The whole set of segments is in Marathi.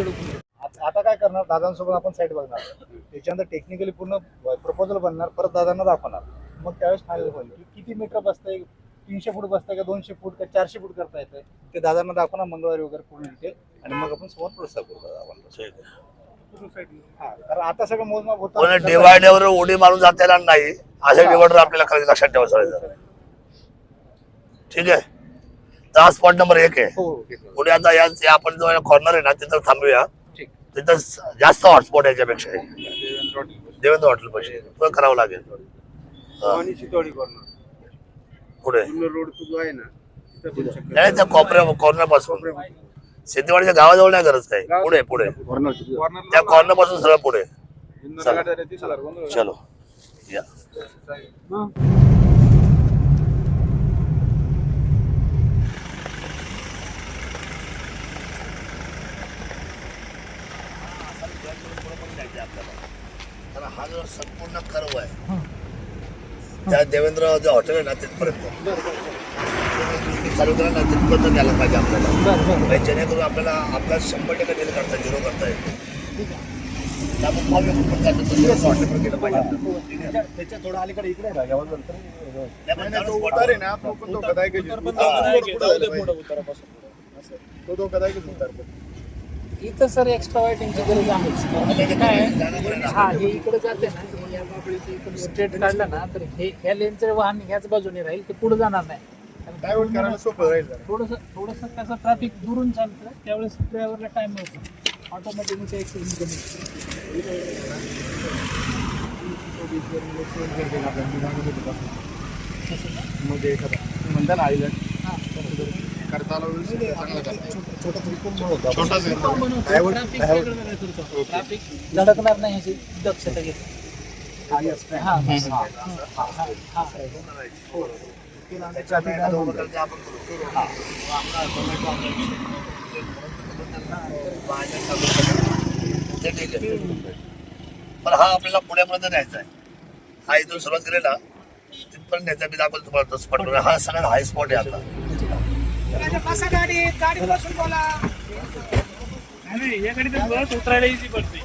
आता काय करणार? दादांसोबत आपण साईट बघणार. त्याच्यानंतर टेक्निकली पूर्ण प्रपोजल बनणार. परत दादांना दाखवणार. मग त्यावेळेस फायनल होईल. की किती मीटर बसतंय? तीनशे फूट बसतंय का दोनशे फूट का चारशे फूट करता येतंय? ते दादांना दाखवणार. मंगळवारी वगैरे पूर्ण डिटेल आणि मग आपण समोर प्रस्ताव करू दादा आपण. हा कारण आता सगळं मोजमाप होतं. डिवायडर उडी मारून जाता येणार नाही. असे डिवायडर आपल्याला खरं लक्षात ठेवायचं ठीक आहे. हा स्पॉट नंबर एक आहे. हो हो घेतलं. पुढे आता या या आपण जो कॉर्नर आहे ना तिथं थांबूया. ठीक. तिथं स- जास्त हॉटस्पॉट याच्यापेक्षा आहे. देवेंद्र हॉटेल पाशी. तुला करावं लागेल. हा, कॉर्नर पुढे. जुन्नर रोड जो आहे ना तिथं पण शक्य नाही त्या कॉर्नर कॉर्नरपासून. सिद्धेवाडीच्या गावाजवळ नाही गरज काय पुढे पुढे. कॉर्नर त्या कॉर्नरपासून सगळं पुढे. जुन्नर चला. गाड्या तीस हजार गोंधळ. चलो. या. तर हा जो संपूर्ण कर्व आहे त्या देवेंद्र जे हॉटेल आहे ना तिथपर्यंत चालू करा ना तिथपर्यंत द्यायला पाहिजे आपल्याला म्हणजे जेणेकरून आपल्याला आपला शंभर टक्के डील करता झिरो करता येईल त्यामुळे जातं. तसं हॉटेलपर्यंत गेलं पाहिजे आपल्याला. त्याच्या थोडं अलीकडे इकडे आहे जागेवर जर तर- त्यामुळे नाही, तो त्यावेळेस उतार आहे ना तो पण धोकादायकच आहे. पण उतार धोकादायक पुढं आहे. जायला पाहिजे. तो धोकादायकच उतार पण. इथं सर एक्स्ट्रा वायटिंगची गरज आहेच. काय आहे, हा हे इकडे जाते ना हे या बाबळीचं इकडे स्ट्रेट काढलं ना तर हे ह्या लेनचं वाहन ह्याच बाजूने राहील ते पुढे जाणार नाही. डायव्हर्ट करायला सोपं राहील जरा. थोडस थोडस त्याचं ट्रॅफिक दुरून चालतं त्यावेळेस ड्रायव्हरला टाइम मिळतो ऑटोमॅटिकली एक्सिडेंट कमी मध्ये एखादा म्हणता ना आयलंड व्यवस्थित चांगलं करता. छोटा ट्रॅफिक धडकणार नाही ह्याची दक्षता घेतो हा, yes. हा हा हा हा हा त्याच्या आधी काय होऊन जाईल. ते आपण करू. ते ठीक आहे पण हा आपल्याला पुण्यापर्यंत न्यायचा आहे. हा इथून सुरुवात केली ना तिथपर्यंत न्यायचा मी दाखवतो तुम्हाला तो स्पॉट हा सगळ्यात हाय स्पॉट आहे आपला बस उतरायला इझी पडते.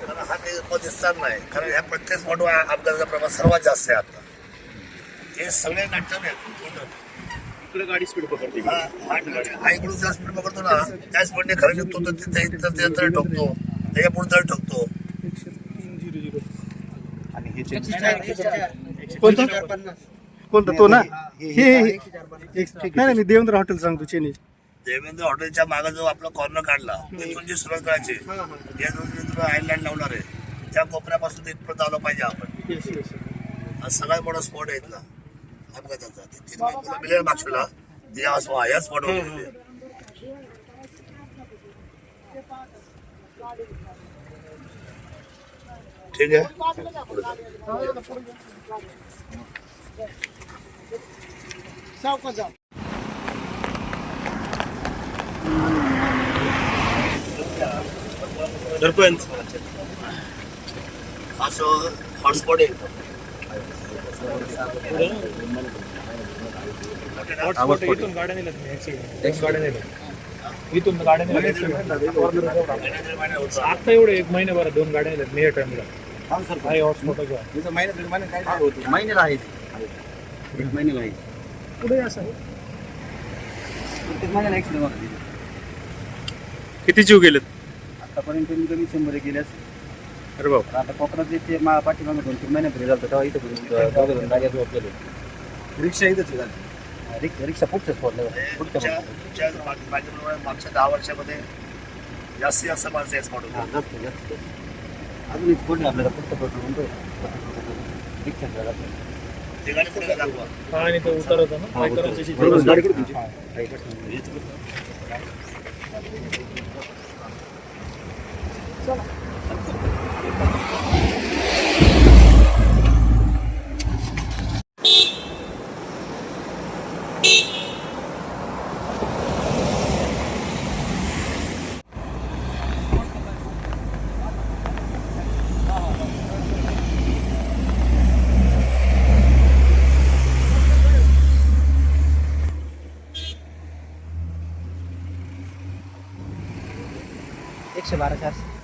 कारण हा नाही. कारण ह्या प्रत्येक स्पॉटवर अपघाताचा प्रमाण सर्वात जास्त आहे आता. हे सगळे नाट्य इकडे गाडी स्पीड पकडते इकडून ज्या स्पीड पकडतो ना त्या स्पीडने खरं निघतो तर तिथे इथं ते तरी ठोकतो. त्याच्या पुढे तरी ठोकतो. आणि change- कोणता? तो ना? हे- हे- नाही नाही मी देवेंद्र हॉटेल सांगतो चेनी देवेंद्र हॉटेलच्या मागे जो आपला कॉर्नर काढला तिथून जी सुरुवात करायची या दोन आयलँड लावणार आहे त्या कोपऱ्यापासून ते इथपर्यंत आलं पाहिजे आपण. हा सगळ्यात मोठा स्पॉट आहे इथला. अपघाताचा ते तीन मुलं मिळेल मागशीला ते या या स्पॉटवर ठीक आहे असं हॉटस्पॉट आहे इथून गाड्या नेल्यात मी ऍक्सिडेंट गाड्या नेल्यात इथून गाड्या नेल्यात आता एवढे एक महिन्याभरात दोन गाड्या नेल्यात मे टाइमला आहे हॉटस्पॉट महिन्यात काय महिन्याला आहे एक महिन्याला आहे पुढे असं प्रत्येक महिन्याला ऍक्सिडेंट किती जीव गेलेत? आतापर्यंत कमी कमी शंभर गेले असतील. अरे बाबा. आता कोकणात ते मा पाठीमागे दोन तीन महिन्यापूर्वी झालं तेव्हा इथं दोघं जण गेले रिक्षा इथंच झाली रिक्षा रिक्षा पुढच्या स्पॉटला पुढच्या माग- मागच्या दहा वर्षामध्ये जास्तीत जास्त माणसं या स्पॉट ला. हा, जास्त जास्त. अजून एक स्पॉट आपल्याला पुढचं पेट्रोल म्हणतो रिक्षा जागा ते गाडी पुढे दाखवा आणि तो उतर होता ना? काय करायची? बरोबर, गाडी कुठे तुमची? एकशे बारा चारशे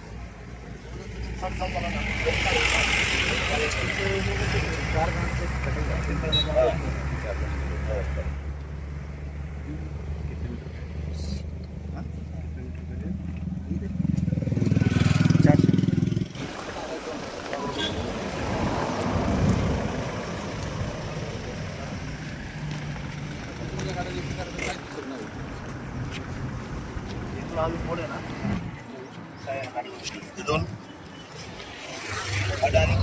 इथून अजून पुढे ना इथून अडाणी.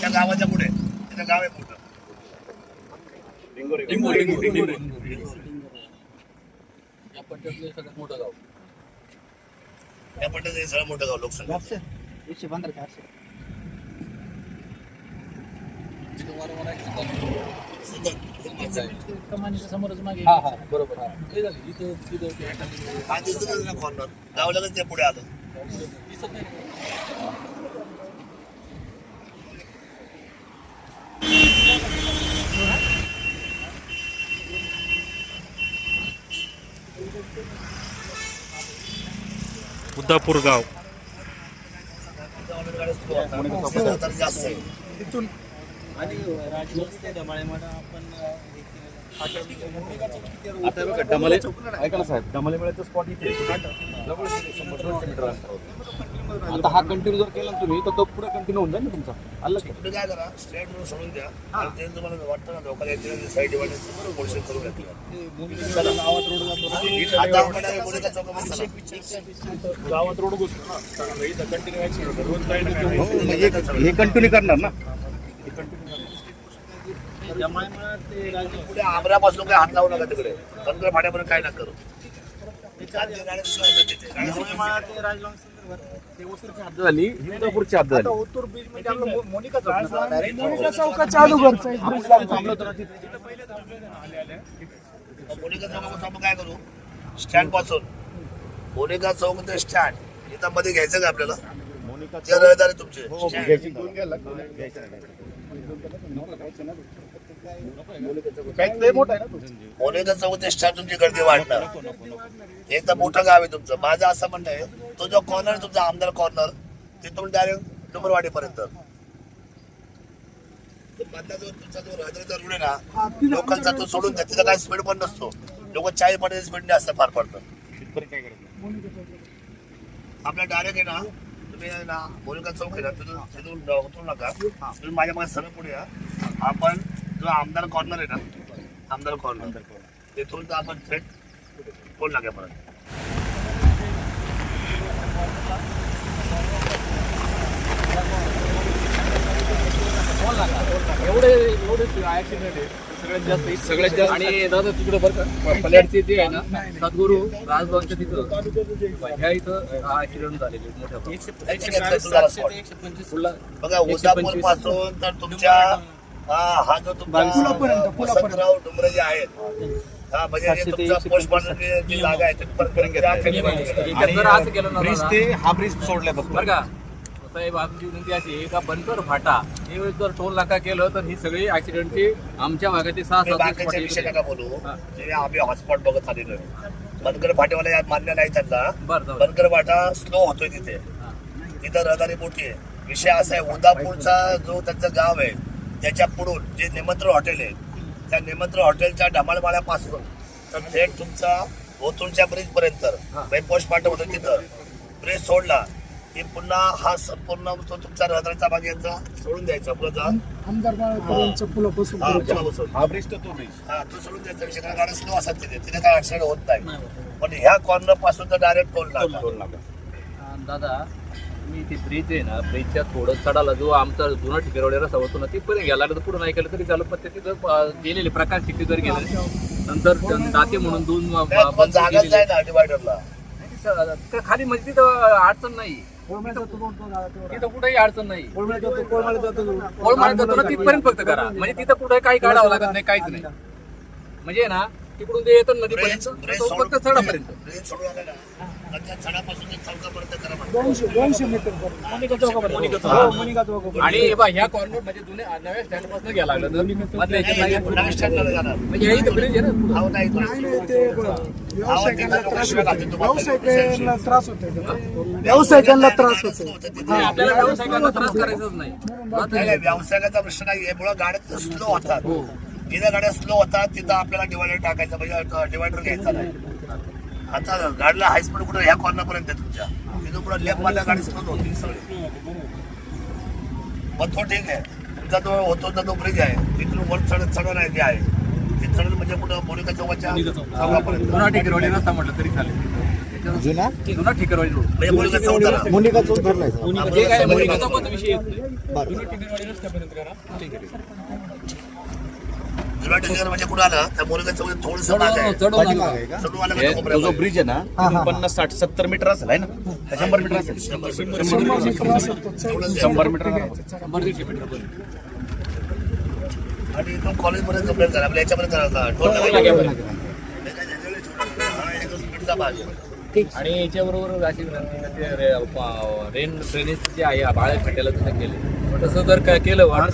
त्या गावाच्या पुढे. तिथं गाव आहे मोठं. या पट्ट्यात हे सगळं मोठं गाव. लोकसंख्या. एकशे पंधरा चारशे. कमानीच्या समोरच मागे हा. दिसतच ना कॉर्नर गावल्याच ते पुढे आलं बुद्धापूर गाव. तर जास्त आहे आता बघा डमाले ऐका ना साहेब डमाले मिळायचं स्पॉट इथे जवळ शंभर दोनशे मीटर अंतरावर आता हा कंटिन्यू जर केला ना तुम्ही तर तो पुढे कंटिन्यू होऊन जाईल ना तुमचा. आलं का तुम्ही काय करा स्ट्रेट रोड सोडून द्या. आणि ते तुम्हाला वाटतं ना लोकांना येते साईड बरोबर पोल्शन करून घेतलं. गावात रोड जातो आता आपण आहे मुलीचा चौकामध्ये चला. गावात रोड घुसतो ना. चांगलं इथं कंटिन्यू ऍक्सिडेंट होतं रोज काही ना हे कंटिन्यू करणार ना. पुढे आमऱ्यापासून काय हात लावू नका तिकडे. पंधरा फाट्यापर्यंत काय नका करू. झाली. हद्द झाली. मोनिका चौक ना, direct मोनिका आपण ना मोनिका चौकापासून काय करू? स्टँडपासून. मोनिका चौक ते स्टँड इथं मध्ये घ्यायचं का आपल्याला? ते रहदारी तुमचे. Stand. काही लय मोठा आहे ना तो. मोनिका चौक ते स्टँड तुमची गर्दी वाढणार. हे तर मोठं गाव आहे तुमचं. माझं असं म्हणणं आहे तो जो कॉर्नर तुमचा आमदार कॉर्नर तिथून डायरेक्ट डुमरवाडीपर्यंत. तो मधला जो तुमचा जो रहदारीचा रूट आहे ना लोकलचा तो सोडून द्या. तिथं काय स्पीड पण नसतो. लोक चाळीस पडण्याची स्पीडने असतं फार पडतं. शेतकरी काय करत आपल्या डायरेक्ट आहे ना तुम्ही ना मोनिका चौक आहे ना तिथून उतरू नका. तुम्ही माझ्या मागे सरळ पुढे या. आपण जो आमदार कॉर्नर आहे ना आमदार कॉर्नर तिथून तर आपण थेट टोल नाक्यापर्यंत एवढे एवढे ऍक्सिडेंट आहे सगळ्यात जास्त इथं- सगळ्यात जास्त आणि दादा तिकडे बरं का? पल्याडचे जे आहे ना सद्गुरू राजभवनच्या तिथं. ह्या इथं हा ऍक्सिडेंट झालेले मोठ्या तुला spot. फुला बघा उदापूरपासून तर तुमच्या हा हा जो तुमचा वसंतराव डुमरे जे आहेत हा म्हणजे जे तुमचा जी जागा आहे तिथपर्यंत ब्रिज ते हा ब्रिज सोडलाय फक्त. बरं का. साहेब आमची विनंती अशी आहे का बनकर फाटा हे जर टोल नाका केलं तर ही सगळी ऍक्सिडेंटची आमच्या भागातील सहा सात विषय. नका बोलू. जे आम्ही हॉटस्पॉट बघत आलेलो बनकर फाटेवाला यात मान्य नाही त्यांना. बनकर फाटा स्लो होतोय तिथे. तिथं रहदारी मोठी आहे. विषय असा आहे उदापूरचा जो त्यांचं गाव आहे त्याच्या पुढून जे निमंत्रण हॉटेल आहे त्या निमंत्रण हॉटेलच्या ढमाळमाळ्यापासून तर थेट तुमचा ओतूरच्या ब्रिज पर्यंत पोस्टमार्टम होतं तिथं ब्रिज सोडला की पुन्हा हा संपूर्ण तो तुमचा रहदारीचा भाग यांचा सोडून द्यायचा आमदार बाळापर्यंतच्या पुलापासून हा पुलापासून. हा ब्रिज तर तो ब्रिज हा तो सोडून द्यायचा विषय कारण गाड्या स्लो असतात तिथे तिथे काय होत नाही. पण ह्या कॉर्नरपासून तर डायरेक्ट टोल लागला दादा मी ते ब्रिज आहे ना ब्रिजच्या थोडं चढाला जो आमचा जुना ठिकाणी रस्ता होतो ना तिथपर्यंत गेला तर पुढे नाही केलं तरी झालं पण तिथं गेलेले प्रकाश जर गेले नंतर दाते म्हणून दोन बंद केलेले. नाही खाली म्हणजे तिथं अडचण नाही. तिथं कुठेही अडचण नाही. कोळमाळ्यात जातो ना तिथपर्यंत फक्त करा. म्हणजे तिथं कुठे काही काढावं लागत नाही काहीच नाही. म्हणजे ना तिकडून ते येतात नदीपर्यंत ब्रेक- ब्रेक तो सोडून- फक्त चढापर्यंत हा. हो, आणि हे ह्या कॉर्नर म्हणजे जुन्या नव्या स्टँडपासून घ्यायला लागलं. म्हणजे हे इथं bridge आहे ना व्यावसायिकांना त्रास होतो व्यावसायिकांना त्रास होतो व्यावसायिकांना त्रास होतो म्हणजे आपल्याला व्यावसायिकांना त्रास करायचाच नाही व्यावसायिकाचा प्रश्न नाही आहे मुळे गाड्या स्लो होतात जिथं गाड्या स्लो होतात तिथं आपल्याला डिवायडर टाकायचं म्हणजे डिवायडर घ्यायचा नाही. आता गाडीला हाय स्पीड कुठं ह्या कॉर्नर पर्यंत आहे तुमच्या. तिथं पुढे लेफ्ट मारल्या गाडी स्लो होती सगळी. मग तो ठीक आहे. तुमचा जो होतो तो तो ब्रिज आहे. तिथून वर चढत चढण आहे जे आहे. ते चढण म्हणजे कुठं मोनिका चौकाच्या चौकापर्यंत जुना ठिकरवाडी रस्ता म्हटलं तरी चालेल. जुना? जुना ठिकरवाडी रोड म्हणजे मोनिका चौकाला मोनिका चौक धरलाय जे काय मोनिका चौकाचा विषय येत नाही. जुना ठिकरवाडी रस्त्यापर्यंत करा. ठीक आहे. जुना म्हणजे कुठं आलं? थोडस मागे आहे. चढून चढून हे तो जो. ब्रिज आहे ना पन्नास साठ सत्तर मीटर असेल आहे ना? शंभर मीटर असेल. शंभर मीटर. शंभर मीटर. आहे. शंभर. आणि कॉलेजपर्यंत कंप्लेंट करा आपल्या याच्यापर्यंत करा का टोल नाका. हे एक भाग आहे. आणि याच्याबरोबर अशी विनंती का ते रे- प- रेन ड्रेनेज जे आहे बाळे फाट्याला तसं केलं. तसं जर का केलं वाटर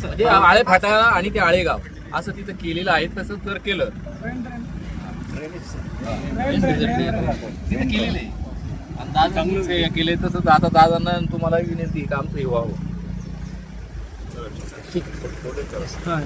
म्हणजे आळे फाटा आणि ते आळेगाव असं तिथं केलेलं आहे तसं जर केलं. तिथं केलेलं आहे. आणि दादांनी केले तसं आता दादांना आणि तुम्हाला विनंती आहे का आमचं हे व्हावं. हा.